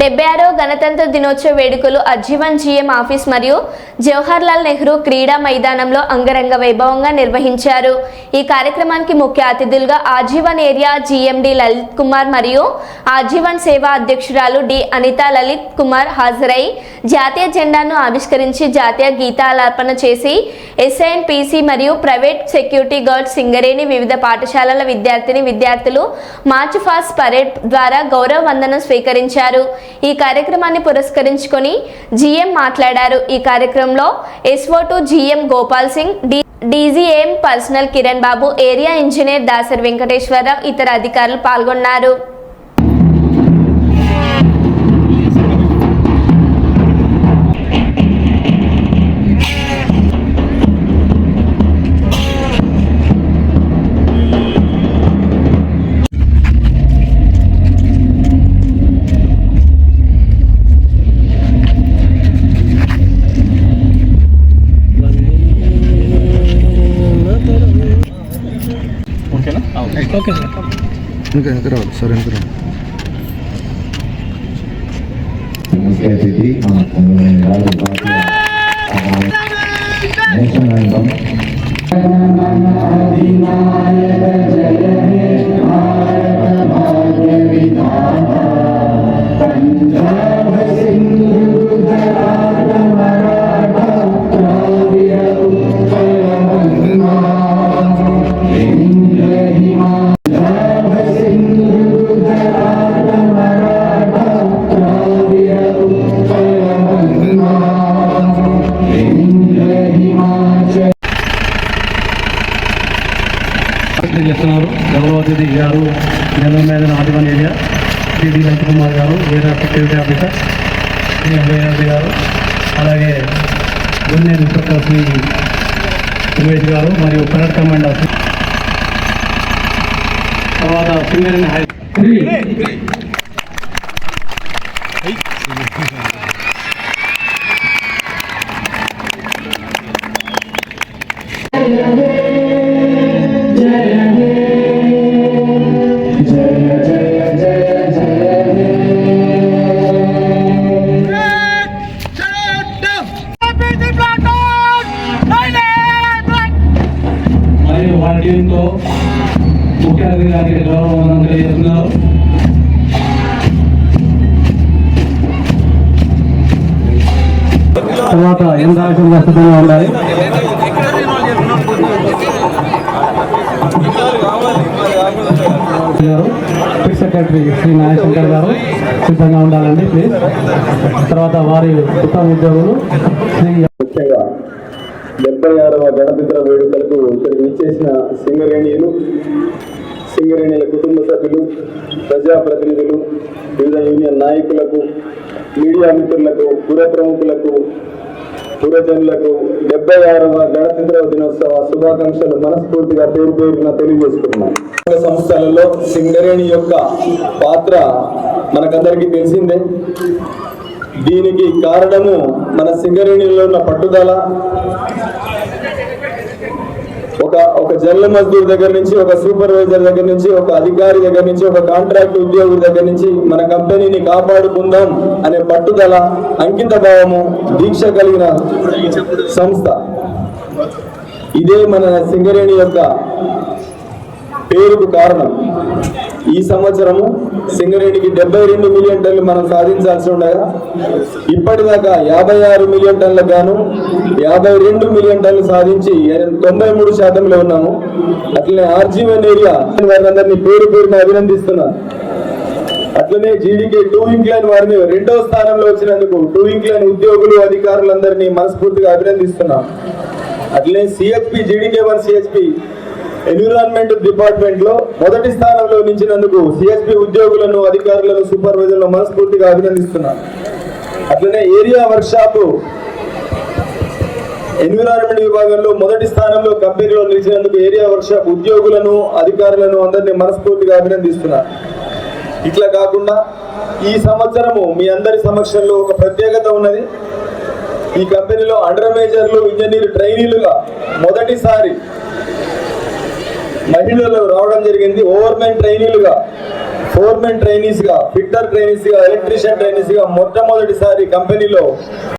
డెబ్బై ఆరో గణతంత్ర దినోత్సవ వేడుకలు అజ్జీవన్ జీఎం ఆఫీస్ మరియు జవహర్ లాల్ నెహ్రూ క్రీడా మైదానంలో అంగరంగ వైభవంగా నిర్వహించారు. ఈ కార్యక్రమానికి ముఖ్య అతిథులుగా ఆజీవన్ ఏరియా జీఎండి లలిత్ కుమార్ మరియు ఆజీవన్ సేవా అధ్యక్షురాలు డి అనిత లలిత్ కుమార్ హాజరై జాతీయ జెండాను ఆవిష్కరించి జాతీయ గీతాలాపన చేసి ఎస్ఐఎన్పిసి మరియు ప్రైవేట్ సెక్యూరిటీ గార్డ్ సింగరేణి వివిధ పాఠశాలల విద్యార్థిని విద్యార్థులు మార్చ్ ఫాస్ట్ పరేడ్ ద్వారా గౌరవ వందనం స్వీకరించారు. ఈ కార్యక్రమాన్ని పురస్కరించుకొని జీఎం మాట్లాడారు. ఈ కార్యక్రమంలో SO to GM Gopal Singh D DGM personnel Kiran Babu area engineer Dasari Venkateswararao ఇతర అధికారులు పాల్గొన్నారు. ఓకే సార్ ఇంకా వెనక రావాలి సార్ వెనక రావాలి ముఖ్య అతిథి మన రాజు భారతీయ నేషనల్ యాంథమ్ చేస్తున్నారు. గౌరవ అతిథి గారు general manager Adivan area Shri Lalith Kumar గారు area security officer Shri Abhayarthi గారు అలాగే జూనియర్ ఇన్స్పెక్టర్ శ్రీ ఉమేష్ గారు మరియు పరేడ్ కమాండర్ తర్వాత సింగరేణి హై టీంతో ముఖ్య అతిథి గారికి గౌరవం తెలియజేస్తున్నారు. తర్వాత ఎంత ఆలస్యంగా సిద్ధంగా ఉండాలి చీఫ్ సెక్రటరీ శ్రీ నాగశంకర్ గారు సిద్ధంగా ఉండాలండి ప్లీజ్. తర్వాత వారి ఉత్తమ ఉద్యోగులు శ్రీ ముఖ్యంగా డెబ్బై ఆరవ గణతంత్ర వేడుకలకు ఇక్కడికి విచ్చేసిన సింగరేణియులు సింగరేణిల కుటుంబ సభ్యులు ప్రజాప్రతినిధులు వివిధ యూనియన్ నాయకులకు మీడియా మిత్రులకు పుర ప్రముఖులకు పురజనులకు డెబ్బై ఆరవ గణతంత్ర దినోత్సవ శుభాకాంక్షలు మనస్ఫూర్తిగా పేరు పేరున తెలియజేసుకుంటున్నాం. సంస్థలలో సింగరేణి యొక్క పాత్ర మనకందరికీ తెలిసిందే. దీనికి కారణము మన సింగరేణిలో ఉన్న పట్టుదల ఒక ఒక జనరల్ మజ్దూర్ దగ్గర నుంచి ఒక సూపర్వైజర్ దగ్గర నుంచి ఒక అధికారి దగ్గర నుంచి ఒక కాంట్రాక్ట్ ఉద్యోగుల దగ్గర నుంచి మన కంపెనీని కాపాడుకుందాం అనే పట్టుదల అంకిత భావము దీక్ష కలిగిన సంస్థ. ఇదే మన సింగరేణి యొక్క పేరుకు కారణం. ఈ సంవత్సరము సింగరేణికి డెబ్బై రెండు మిలియన్ టన్లు మనం సాధించాల్సి ఉండగా ఇప్పటిదాకా యాభై ఆరు మిలియన్ టన్లకు గాను యాభై రెండు మిలియన్ టన్నులు సాధించి తొంభై మూడు శాతంలో ఉన్నాము. అట్లనే ఆర్జీవన్ ఏరియా వారందరినీ పేరు పేరున అభినందిస్తున్నా. అట్లనే జీడీకే టూ ఇంక్లైన్ వారిని రెండవ స్థానంలో వచ్చినందుకు టూ ఇంక్లైన్ ఉద్యోగులు అధికారులందరినీ మనస్ఫూర్తిగా అభినందిస్తున్నా. అట్లనే CHP GDK one CHP environment డిపార్ట్మెంట్లో మొదటి స్థానంలో నిలిచినందుకు సిఎస్పి ఉద్యోగులను అధికారులను సూపర్వైజర్లను మనస్ఫూర్తిగా అభినందిస్తున్నాను. అట్లనే ఏరియా వర్క్షాప్ ఎన్విరాన్మెంట్ విభాగంలో మొదటి స్థానంలో కంపెనీలో నిలిచినందుకు ఏరియా వర్క్షాప్ ఉద్యోగులను అధికారులను అందరినీ మనస్ఫూర్తిగా అభినందిస్తున్నాను. ఇట్లా కాకుండా ఈ సంవత్సరము మీ అందరి సమక్షంలో ఒక ప్రత్యేకత ఉన్నది. ఈ కంపెనీలో అండర్ మేజర్లు ఇంజనీర్ ట్రైనీలుగా మొదటిసారి మహిళలు రావడం జరిగింది. ఓవర్ మ్యాన్ ట్రైనీలుగా ఫోర్మెన్ ట్రైనీస్గా ఫిట్టర్ ట్రైనీస్గా ఎలక్ట్రీషియన్ ట్రైనీస్గా మొట్టమొదటిసారి కంపెనీలో